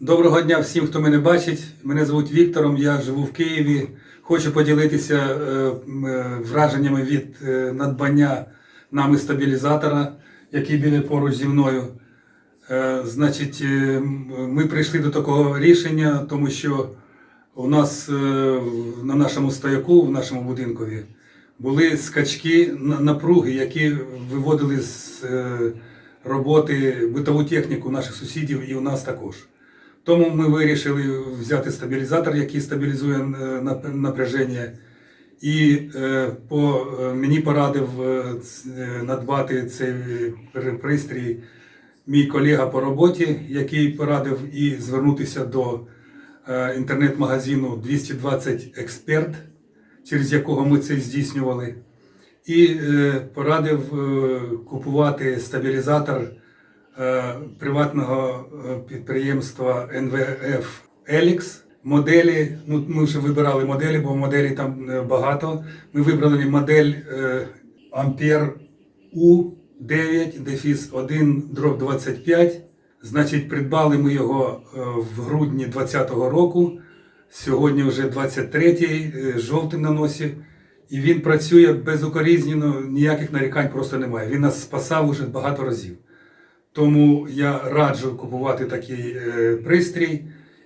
Доброго дня всім, хто мене бачить. Мене звуть Віктором, я живу в Києві. Хочу поділитися е, е, враженнями від е, надбання нами стабілізатора, який біля поруч зі мною. Значить, ми прийшли до такого рішення, тому що у нас на нашому стояку, в нашому будинкові, були скачки напруги, які виводили з роботи битову техніку наших сусідів і у нас також. Тому ми вирішили взяти стабілізатор, який стабілізує е, напряження. І е, по, е, мені порадив надбати цей пристрій мій колега по роботі, який порадив і звернутися до інтернет-магазину 220 Експерт, через якого ми це здійснювали. І порадив купувати стабілізатор приватного е, підприємства НВФ Елікс. Моделі, ну ми вже вибирали моделі, бо моделі там е, багато. Ми вибрали модель е, Ampere U9 дефіс 1 дроб 25. Значить, придбали ми його е, в грудні 2020 року. Сьогодні вже 23-й, е, жовтий на носі. І він працює безукорізненно, ніяких нарікань просто немає. Він нас спасав уже багато разів. Тому я раджу купувати такий е, пристрій.